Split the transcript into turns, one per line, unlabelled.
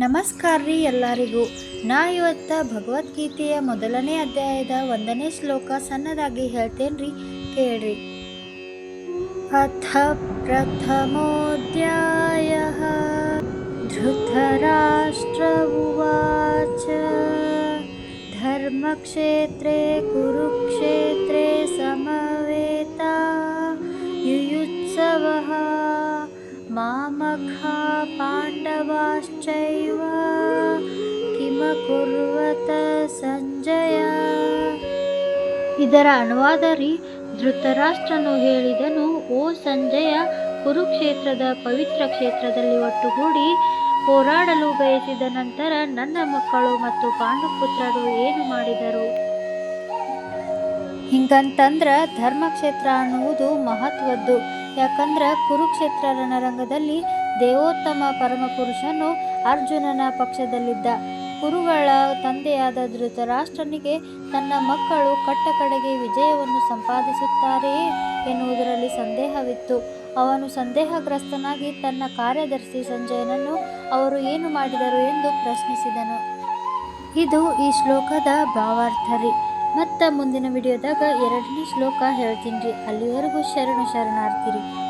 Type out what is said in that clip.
ನಮಸ್ಕಾರ ರೀ ಎಲ್ಲರಿಗೂ. ನಾ ಇವತ್ತು ಭಗವದ್ಗೀತೆಯ ಮೊದಲನೇ ಅಧ್ಯಾಯದ ಒಂದನೇ ಶ್ಲೋಕ ಸಣ್ಣದಾಗಿ ಹೇಳ್ತೇನ್ರಿ ಕೇಳ್ರಿ. ಅಥ ಪ್ರಥಮೋಧ್ಯಾಯ ಧೃತರಾಷ್ಟ್ರ ಉವಾಚ ಧರ್ಮಕ್ಷೇತ್ರೇ, ಕುರುಕ್ಷೇತ್ರೇ मामखा पाण्डवाश्चैव किमकुर्वत ಸಂಜಯ ಇದರ ಅನುವಾದ ರೀ ಧೃತರಾಷ್ಟ್ರನು ಹೇಳಿದನು ಓ ಸಂಜಯ ಕುರುಕ್ಷೇತ್ರದ ಪವಿತ್ರ ಕ್ಷೇತ್ರದಲ್ಲಿ ಒಟ್ಟುಗೂಡಿ ಹೋರಾಡಲು ಬಯಸಿದ ನಂತರ ನನ್ನ ಮಕ್ಕಳು ಮತ್ತು ಪಾಂಡುಪುತ್ರರು ಏನು ಮಾಡಿದರು ಹಿಂಗಂತಂದ್ರ ಧರ್ಮಕ್ಷೇತ್ರ ಅನ್ನುವುದು ಮಹತ್ವದ್ದು ಯಾಕಂದ್ರ ಕುರುಕ್ಷೇತ್ರ ರಣರಂಗದಲ್ಲಿ ದೇವೋತ್ತಮ ಪರಮಪುರುಷನು ಅರ್ಜುನನ ಪಕ್ಷದಲ್ಲಿದ್ದ. ಕುರುಗಳ ತಂದೆಯಾದ ಧೃತರಾಷ್ಟ್ರನಿಗೆ ತನ್ನ ಮಕ್ಕಳು ಕಟ್ಟ ಕಡೆಗೆ ವಿಜಯವನ್ನು ಸಂಪಾದಿಸುತ್ತಾರೆಯೇ ಎನ್ನುವುದರಲ್ಲಿ ಸಂದೇಹವಿತ್ತು. ಅವನು ಸಂದೇಹಗ್ರಸ್ತನಾಗಿ ತನ್ನ ಕಾರ್ಯದರ್ಶಿ ಸಂಜಯನನ್ನು ಅವರು ಏನು ಮಾಡಿದರು ಎಂದು ಪ್ರಶ್ನಿಸಿದನು. ಇದು ಈ ಶ್ಲೋಕದ ಭಾವಾರ್ಥ ರೀ ಮತ್ತು ಮುಂದಿನ ವಿಡಿಯೋದಾಗ ಎರಡನೇ ಶ್ಲೋಕ ಹೇಳ್ತೀನಿ ರೀ. ಅಲ್ಲಿವರೆಗೂ ಶರಣು ಶರಣಾರ್ಥಿರಿ.